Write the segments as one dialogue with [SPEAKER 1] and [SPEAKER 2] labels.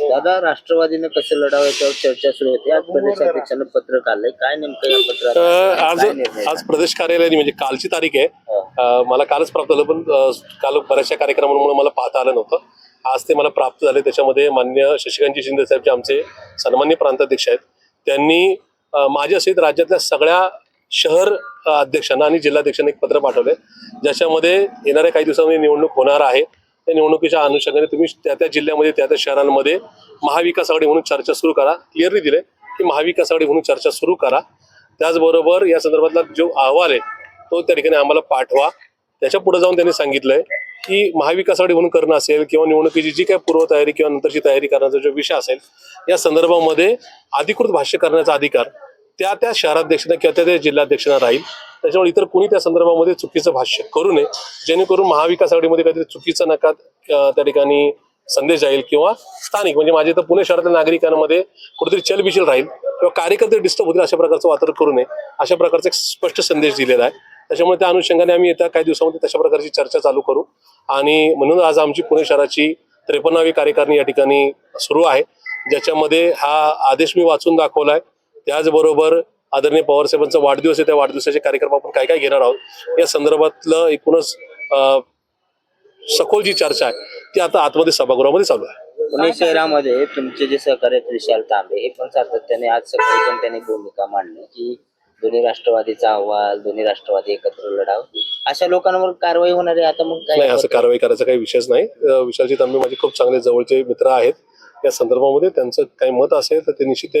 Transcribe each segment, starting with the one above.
[SPEAKER 1] दादा राष्ट्रवादीनं कसं लढावं याच्यावर चर्चा सुरू होती? आज प्रदेशाध्यक्षानं पत्र काढलंय काय नेमकं या पत्रात?
[SPEAKER 2] आज
[SPEAKER 1] काय निर्णय
[SPEAKER 2] आज प्रदेश कार्यालयाने म्हणजे कालची तारीख आहे.
[SPEAKER 1] हा.
[SPEAKER 2] अ, मला कालच प्राप्त झालं पण अ, काल बऱ्याचशा कार्यक्रमांमुळे मला पाहता आलं नव्हतं. आज ते मला प्राप्त झाले. त्याच्यामध्ये मान्य शशिकांतजी शिंदे साहेब जे आमचे सन्मान्य प्रांताध्यक्ष आहेत. त्यांनी अ, माझ्या सहित राज्यातल्या सगळ्या शहर अ, अध्यक्षांना आणि जिल्हाध्यक्षांना एक पत्र पाठवले ज्याच्यामध्ये येणाऱ्या काही दिवसांमध्ये निवडणूक होणार आहे. त्या निवडणुकीच्या अनुषंगाने तुम्ही त्या त्या जिल्ह्यामध्ये त्या त्या शहरांमध्ये महाविकास आघाडी म्हणून चर्चा सुरू करा. क्लिअरली दिले की महाविकास आघाडी म्हणून चर्चा सुरू करा. त्याचबरोबर या संदर्भातला जो अहवाल आहे तो त्या ठिकाणी आम्हाला पाठवा. त्याच्या पुढे जाऊन त्यांनी सांगितलंय की महाविकास आघाडी म्हणून करणं असेल किंवा निवडणुकीची जी काही पूर्वतयारी किंवा नंतरची तयारी करण्याचा जो विषय असेल या संदर्भामध्ये अधिकृत भाष्य करण्याचा अधिकार त्या त्या शहराध्यक्षांना किंवा त्या त्या जिल्हाध्यक्षांना राहील. त्याच्यामुळे इतर कोणी त्या संदर्भामध्ये चुकीचं भाष्य करू नये. जेणेकरून महाविकास आघाडीमध्ये काहीतरी चुकीचं नका त्या ठिकाणी संदेश जाईल किंवा स्थानिक म्हणजे माझ्या इथं पुणे शहरातल्या नागरिकांमध्ये कुठेतरी चलबिचल राहील किंवा कार्यकर्ते डिस्टर्ब होतील अशा प्रकारचं वातावरण करू नये. अशा प्रकारचा एक स्पष्ट संदेश दिलेला आहे. त्याच्यामुळे त्या अनुषंगाने आम्ही येत्या काही दिवसामध्ये तशा प्रकारची चर्चा चालू करू. आणि म्हणून आज आमची पुणे शहराची त्रेपन्नावी कार्यकारिणी या ठिकाणी सुरू आहे. ज्याच्यामध्ये हा आदेश मी वाचून दाखवलाय. त्याचबरोबर आदरणीय पवार साहेबांचा वाढदिवस आहे त्या वाढदिवसाचे कार्यक्रम आपण काय काय घेणार आहोत? या संदर्भातलं एकूणच सखोल जी चर्चा आहे. ती आता आतमध्ये सभागृहामध्ये चालू आहे.
[SPEAKER 1] पुणे शहरामध्ये तुमचे जे सहकार्य विशाल तांबे हे पण सातत्याने आज सकाळी पण त्यांनी भूमिका मांडली की दोन्ही राष्ट्रवादीचा अहवाल दोन्ही राष्ट्रवादी एकत्र लढाव अशा लोकांवर कारवाई होणार आहे आता मग
[SPEAKER 2] नाही
[SPEAKER 1] काय
[SPEAKER 2] असं कारवाई करायचा काही विषयच नाही. विशालजी तांबे माझे खूप चांगले जवळचे मित्र आहेत. या संदर्भामध्ये त्यांचं काही मत असेल तर ते निश्चित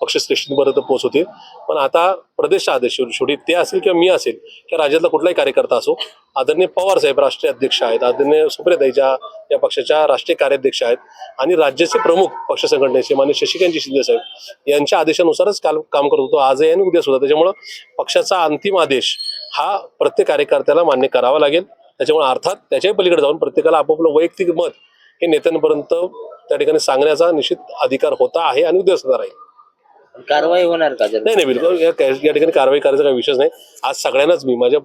[SPEAKER 2] पक्ष अं, पोहोचवतील. पण आता प्रदेश आदेश शेवटी ते असेल किंवा मी असेल किंवा राज्यातला कुठलाही कार्यकर्ता असो आदरणीय पवार साहेब राष्ट्रीय अध्यक्ष आहेत आदरणीय सुप्रियताईच्या या पक्षाच्या राष्ट्रीय कार्याध्यक्ष आहेत आणि राज्याचे प्रमुख पक्ष संघटनेचे मान्य शशिकांतजी शिंदे साहेब यांच्या आदेशानुसारच काल काम करत होतो. आजही आणि उद्या सुद्धा. त्याच्यामुळं पक्षाचा अंतिम आदेश हा प्रत्येक कार्यकर्त्याला मान्य करावा लागेल. त्याच्यामुळे अर्थात त्याच्याही पलीकडे जाऊन प्रत्येकाला आपापलं वैयक्तिक मत हे नेत्यांपर्यंत त्या ठिकाणी सांगण्याचा निश्चित अधिकार होता आहे आणि उद्या सुद्धा राहील.
[SPEAKER 1] कारवाई होणार का जर
[SPEAKER 2] नाही नाही बिलकुल. या या ठिकाणी कारवाई करायचा काही विषय नाही. आज सगळ्यांनाच मी माझ्या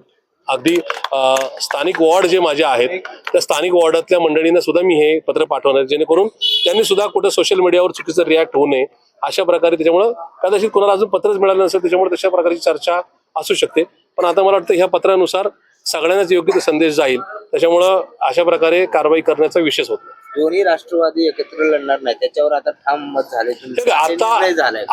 [SPEAKER 2] अगदी अं, स्थानिक वॉर्ड जे माझे आहेत त्या स्थानिक वॉर्डातल्या मंडळींना सुद्धा मी हे पत्र पाठवणार जेणेकरून त्यांनी सुद्धा कुठं सोशल मीडियावर चुकीचं रिॲक्ट होऊ नये अशा प्रकारे त्याच्यामुळं कदाचित कोणाला अजून पत्रच मिळालं नसेल त्याच्यामुळे तशा प्रकारची चर्चा असू शकते. पण आता मला वाटतं ह्या पत्रानुसार सगळ्यांनाच योग्य ते संदेश जाईल. त्याच्यामुळं अशा प्रकारे कारवाई करण्याचा विषयच होत
[SPEAKER 1] दोन्ही राष्ट्रवादी एकत्र लढणार नाही. त्याच्यावर आता ठाम मत झाले.
[SPEAKER 2] आता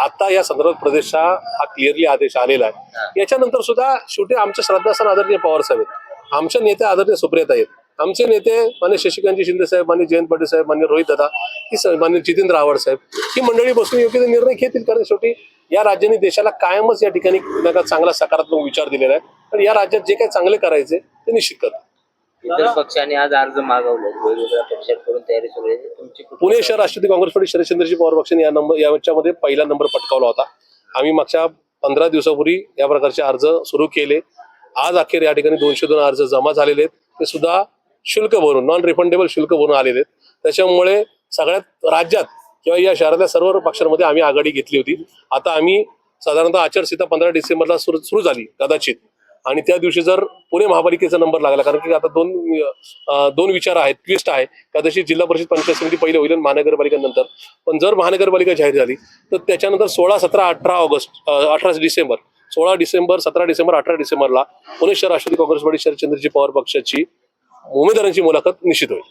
[SPEAKER 2] आता या संदर्भात प्रदेशचा हा क्लिअरली आदेश आलेला. आहे. याच्यानंतर सुद्धा शेवटी आमच्या श्रद्धास्थान आदरणीय पवार साहेब आहेत. आमचे नेते आदरणीय सुप्रियता आहेत. आमचे नेते मान्य शशिकांतजी शिंदे साहेब मान्य जयंत पाटील साहेब मान्य रोहित दादा ही मान्य जितेंद्र आव्हाड साहेब ही मंडळी बसून योग्य ते निर्णय घेतील. कारण शेवटी या राज्याने देशाला कायमच या ठिकाणी चांगला सकारात्मक विचार दिलेला आहे. पण या राज्यात जे काही चांगले करायचे ते निश्चित करतात.
[SPEAKER 1] इतर पक्षांनी आज अर्ज मागवले. वेगवेगळ्या पक्षांकडून तयारी सुरू आहे. तुमची
[SPEAKER 2] पुणे शहर राष्ट्रवादी काँग्रेस पार्टी शरदचंद्रजी पवार पक्षाने या नंबर याच्यामध्ये पहिला नंबर पटकावला होता. आम्ही मागच्या पंधरा दिवसापूर्वी या प्रकारचे अर्ज सुरू केले. आज अखेर या ठिकाणी दोनशे दोन अर्ज जमा झालेले आहेत. ते सुद्धा शुल्क भरून नॉन रिफंडेबल शुल्क भरून आलेले आहेत. त्याच्यामुळे सगळ्यात राज्यात किंवा या शहरातल्या सर्व पक्षांमध्ये आम्ही आघाडी घेतली होती. आता आम्ही साधारणतः आचारसंहिता पंधरा डिसेंबरला सुरू सुरू झाली कदाचित. आणि त्या दिवशी जर पुणे महापालिकेचा नंबर लागला कारण की आता दोन दोन विचार आहेत ट्विस्ट आहे. जशी जिल्हा परिषद पंचायत समिती पहिले होईल महानगरपालिकेनंतर. नंतर पण जर महानगरपालिका जाहीर झाली तर त्याच्यानंतर सोळा सतरा अठरा ऑगस्ट अठरा डिसेंबर सोळा डिसेंबर सतरा डिसेंबर अठरा डिसेंबरला पुणे शहर राष्ट्रवादी काँग्रेस पार्टी शरदचंद्रजी पवार पक्षाची उमेदवारांची मुलाखत निश्चित होईल.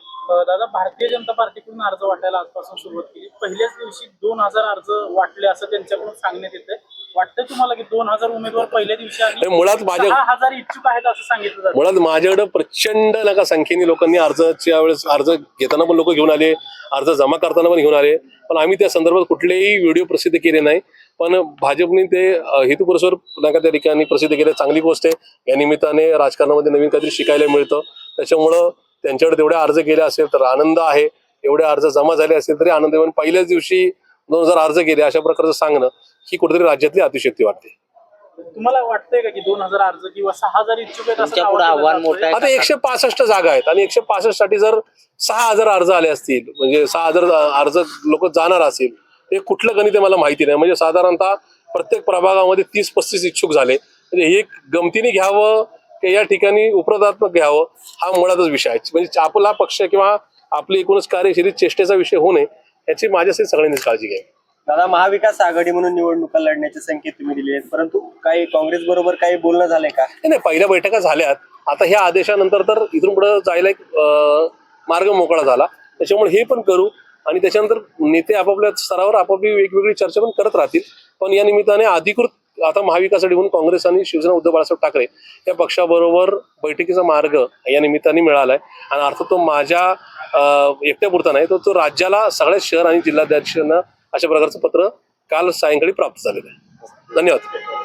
[SPEAKER 3] दादा भारतीय जनता पार्टीकडून अर्ज वाटायला आजपासून सुरुवात केली. पहिल्याच दिवशी दोन हजार अर्ज वाटले असं त्यांच्याकडून सांगण्यात येते वाटतंय तुम्हाला की दोन हजार उमेदवार पहिल्या दिवशी
[SPEAKER 2] मुळात माझ्या
[SPEAKER 3] हजार इच्छुक आहेत असं सांगितलं जातं.
[SPEAKER 2] मुळात माझ्याकडे प्रचंड नका संख्येने लोकांनी अर्जाच्या वेळेस अर्ज घेताना पण लोक घेऊन आले अर्ज जमा करताना पण घेऊन आले. पण आम्ही त्या संदर्भात कुठलेही व्हिडिओ प्रसिद्ध केले नाही. पण भाजपने ते अ, हेतुपुरस्सर नका त्या ठिकाणी प्रसिद्ध केले. चांगली गोष्ट आहे. या निमित्ताने राजकारणामध्ये नवीन काहीतरी शिकायला मिळतं. त्याच्यामुळं त्यांच्याकडे तेवढे अर्ज गेले असेल तर आनंद आहे. एवढे अर्ज जमा झाले असेल तरी आनंद पण पहिल्याच दिवशी दोन हजार अर्ज गेले अशा प्रकारचं सांगणं ही कुठेतरी राज्यातली अतिशक्ती वाटते.
[SPEAKER 3] तुम्हाला वाटतंय का की दोन हजार अर्ज किंवा सहा हजार इच्छुक आहेत असं
[SPEAKER 1] आव्हान? मोठं
[SPEAKER 2] आता एकशे पासष्ट जागा आहेत आणि एकशे पासष्टसाठी जर सहा हजार अर्ज आले असतील म्हणजे सहा हजार अर्ज लोक जाणार असतील ते कुठलं गणित आहे मला माहिती नाही. म्हणजे साधारणतः प्रत्येक प्रभागामध्ये तीस पस्तीस इच्छुक झाले. म्हणजे हे गमतीने घ्यावं की या ठिकाणी उपरोधात्मक घ्यावं हा मुळातच विषय आहे. म्हणजे आपला पक्ष किंवा आपली एकूणच कार्यशैली चेष्टेचा विषय होऊ नये. याची माझ्यासाठी सगळ्यांनीच काळजी घ्यावी.
[SPEAKER 4] दादा महाविकास आघाडी म्हणून निवडणुका लढण्याचे संकेत तुम्ही दिले आहेत परंतु काही काँग्रेस बरोबर काही बोलणं झालंय का?
[SPEAKER 2] नाही नाही पहिल्या बैठका झाल्यात. आता ह्या आदेशानंतर तर इथून पुढे जायला एक अं, मार्ग मोकळा झाला. त्याच्यामुळे हे पण करू आणि त्याच्यानंतर नेते आपापल्या स्तरावर आपापली वेगवेगळी चर्चा पण करत राहतील. पण या निमित्ताने अधिकृत आता महाविकास आघाडी काँग्रेस आणि शिवसेना उद्धव बाळासाहेब ठाकरे या पक्षाबरोबर बैठकीचा मार्ग या निमित्ताने मिळालाय. आणि अर्थात तो माझ्या एकट्यापुरता नाही तर तो राज्याला सगळ्या शहर आणि जिल्हाध्यक्षांना अशा प्रकारचं पत्र काल सायंकाळी प्राप्त झालेलं आहे. धन्यवाद.